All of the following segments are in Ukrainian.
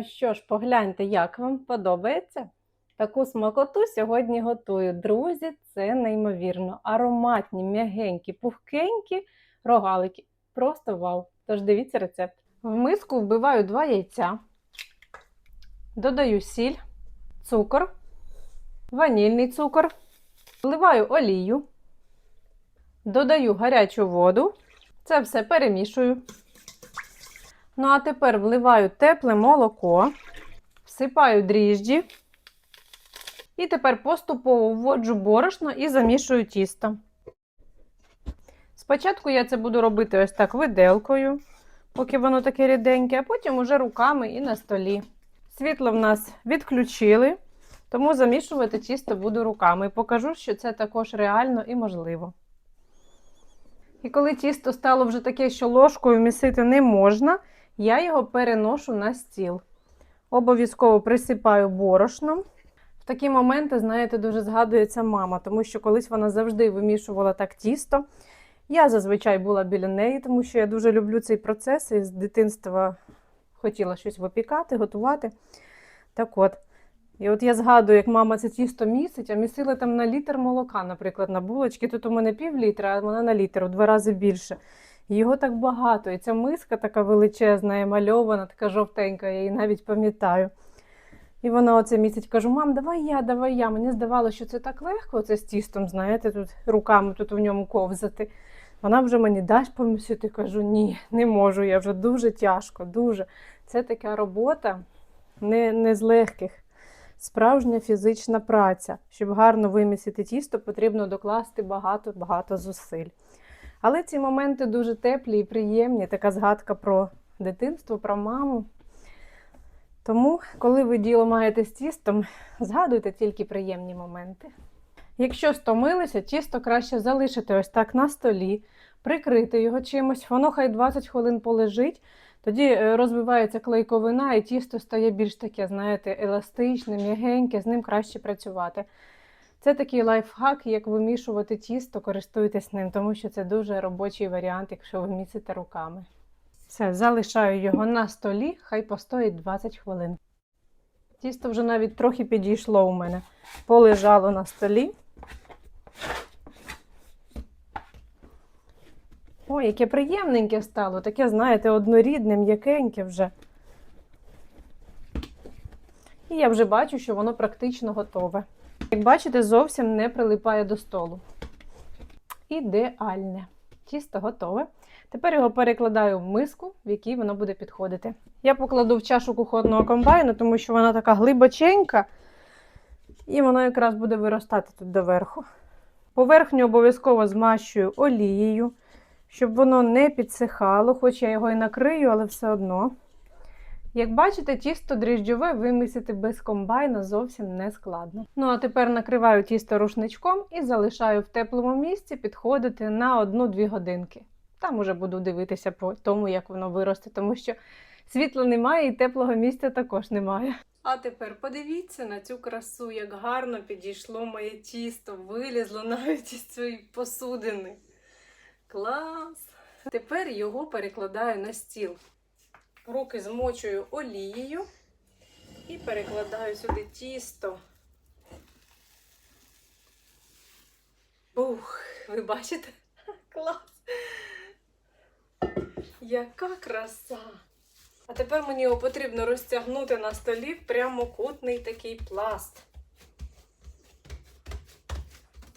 Ну що ж, погляньте, як вам подобається? Таку смакоту сьогодні готую. Друзі, це неймовірно. Ароматні, м'ягенькі, пухкенькі рогалики. Просто вау! Тож дивіться рецепт. В миску вбиваю два яйця, додаю сіль, цукор, ванільний цукор, вливаю олію, додаю гарячу воду. Це все перемішую. Ну, а тепер вливаю тепле молоко, всипаю дріжджі. І тепер поступово вводжу борошно і замішую тісто. Спочатку я це буду робити ось так виделкою, поки воно таке ріденьке, а потім уже руками і на столі. Світло в нас відключили, тому замішувати тісто буду руками. І покажу, що це також реально і можливо. І коли тісто стало вже таке, що ложкою місити не можна, я його переношу на стіл. Обов'язково присипаю борошном. В такі моменти, знаєте, дуже згадується мама, тому що колись вона завжди вимішувала так тісто. Я зазвичай була біля неї, тому що я дуже люблю цей процес і з дитинства хотіла щось випікати, готувати. Так от. І от я згадую, як мама це тісто місить, а місила там на літр молока, наприклад, на булочки. Тут у мене пів літра, а вона на літр, у два рази більше. І Його так багато. І ця миска така величезна, емальована, така жовтенька, я її навіть пам'ятаю. І вона оце місяць кажу: мам, давай я, давай я. Мені здавалося, що це так легко, це з тістом, знаєте, тут руками тут в ньому ковзати. Вона вже мені дасть помісити. Кажу, ні, не можу. Я вже дуже тяжко, дуже. Це така робота не, не з легких. Справжня фізична праця. Щоб гарно вимісити тісто, потрібно докласти багато-багато зусиль. Але ці моменти дуже теплі і приємні. Така згадка про дитинство, про маму. Тому, коли ви діло маєте з тістом, згадуйте тільки приємні моменти. Якщо стомилися, тісто краще залишити ось так на столі, прикрити його чимось, воно хай 20 хвилин полежить, тоді е, розвивається клейковина і тісто стає більш таке, знаєте, еластичне, м'ягеньке, з ним краще працювати. Це такий лайфхак, як вимішувати тісто, користуйтесь ним, тому що це дуже робочий варіант, якщо ви місите руками. Все, залишаю його на столі, хай постоїть 20 хвилин. Тісто вже навіть трохи підійшло у мене. Полежало на столі. Ой, яке приємненьке стало, таке, знаєте, однорідне, м'якеньке вже. І я вже бачу, що воно практично готове. Як бачите, зовсім не прилипає до столу. Ідеальне. Тісто готове. Тепер його перекладаю в миску, в якій воно буде підходити. Я покладу в чашу кухонного комбайну, тому що вона така глибоченька, і воно якраз буде виростати тут доверху. Поверхню обов'язково змащую олією, щоб воно не підсихало, хоч я його і накрию, але все одно. Як бачите, тісто дріжджове вимісити без комбайна зовсім не складно. Ну а тепер накриваю тісто рушничком і залишаю в теплому місці підходити на 1-2 годинки. Там уже буду дивитися по тому, як воно виросте, тому що світла немає і теплого місця також немає. А тепер подивіться на цю красу, як гарно підійшло моє тісто, вилізло навіть із цієї посудини. Клас! Тепер його перекладаю на стіл. Руки змочую олією і перекладаю сюди тісто. Ух, ви бачите? Клас! Яка краса! А тепер мені його потрібно розтягнути на столі в прямокутний такий пласт.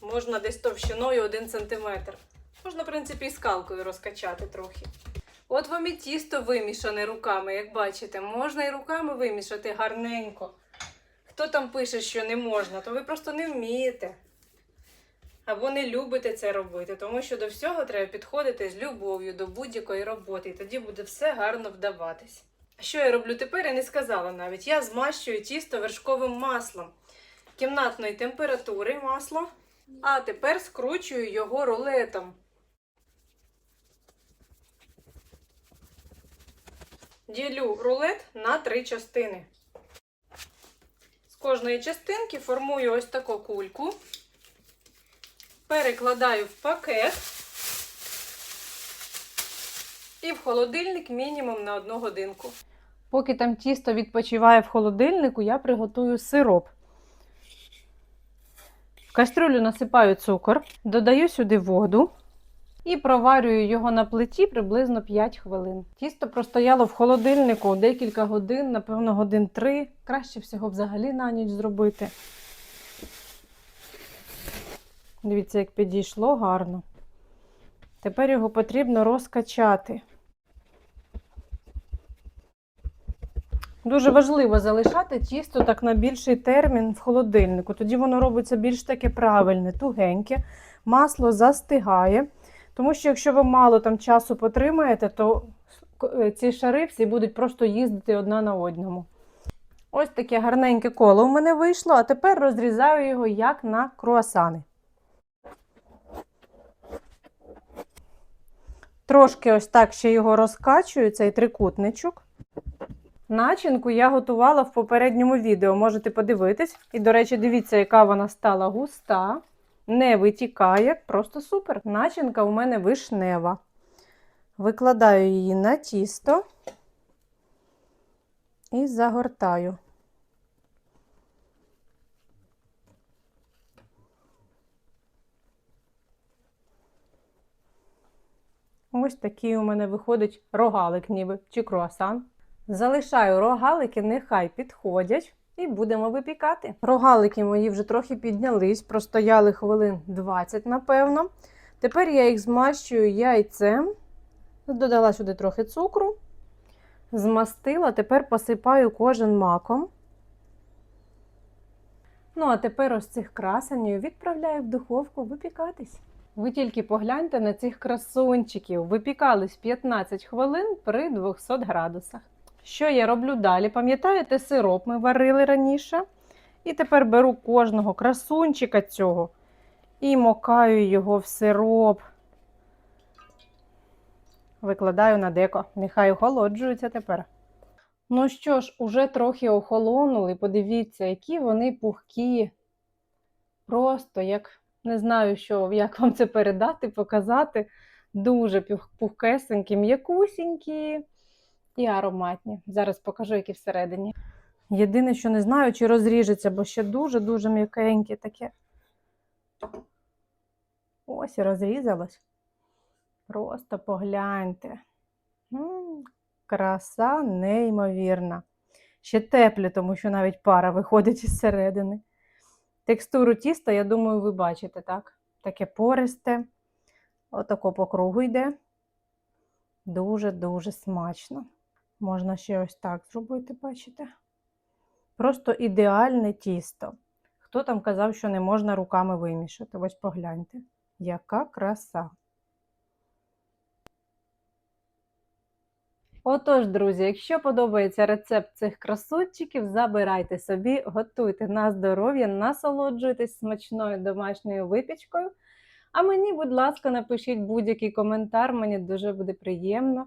Можна десь товщиною 1 см. Можна, в принципі, і скалкою розкачати трохи. От вам і тісто вимішане руками, як бачите, можна і руками вимішати гарненько. Хто там пише, що не можна, то ви просто не вмієте. Або не любите це робити, тому що до всього треба підходити з любов'ю до будь-якої роботи, і тоді буде все гарно вдаватись. Що я роблю тепер, я не сказала навіть. Я змащую тісто вершковим маслом кімнатної температури масло, а тепер скручую його рулетом. Ділю рулет на три частини. З кожної частинки формую ось таку кульку перекладаю в пакет і в холодильник мінімум на одну годинку. Поки там тісто відпочиває в холодильнику, я приготую сироп. В кастрюлю насипаю цукор, додаю сюди воду і проварюю його на плиті приблизно 5 хвилин. Тісто простояло в холодильнику декілька годин, напевно, годин 3. Краще всього взагалі на ніч зробити. Дивіться, як підійшло гарно. Тепер його потрібно розкачати. Дуже важливо залишати тісто так на більший термін в холодильнику. Тоді воно робиться більш таке правильне, тугеньке, масло застигає. Тому що якщо ви мало там часу потримаєте, то е, ці шари всі будуть просто їздити одна на одному. Ось таке гарненьке коло у мене вийшло, а тепер розрізаю його як на круасани. Трошки ось так ще його розкачую, цей трикутничок. Начинку я готувала в попередньому відео, можете подивитись. І, до речі, дивіться, яка вона стала густа, не витікає, просто супер. Начинка у мене вишнева. Викладаю її на тісто і загортаю. Ось такий у мене виходить рогалик, ніби чи круасан. Залишаю рогалики, нехай підходять, і будемо випікати. Рогалики мої вже трохи піднялись, простояли хвилин 20, напевно. Тепер я їх змащую яйцем, додала сюди трохи цукру, змастила, тепер посипаю кожен маком. Ну, а тепер ось цих красенів відправляю в духовку випікатись. Ви тільки погляньте на цих красунчиків. Випікались 15 хвилин при 200 градусах. Що я роблю далі? Пам'ятаєте, сироп ми варили раніше. І тепер беру кожного красунчика цього і мокаю його в сироп. Викладаю на деко. Нехай охолоджуються тепер. Ну що ж, уже трохи охолонули. Подивіться, які вони пухкі. Просто як не знаю, що, як вам це передати, показати. Дуже пух- пухкесенькі, м'якусінькі і ароматні. Зараз покажу, які всередині. Єдине, що не знаю, чи розріжеться, бо ще дуже-дуже м'якеньке таке. Ось і розрізалось. Просто погляньте. Краса неймовірна. Ще теплі, тому що навіть пара виходить із середини. Текстуру тіста, я думаю, ви бачите, так? Таке пористе. Отако по кругу йде. Дуже-дуже смачно. Можна ще ось так зробити, бачите? Просто ідеальне тісто. Хто там казав, що не можна руками вимішати? Ось погляньте. Яка краса. Отож, друзі, якщо подобається рецепт цих красунчиків, забирайте собі, готуйте на здоров'я, насолоджуйтесь смачною домашньою випічкою. А мені, будь ласка, напишіть будь-який коментар, мені дуже буде приємно.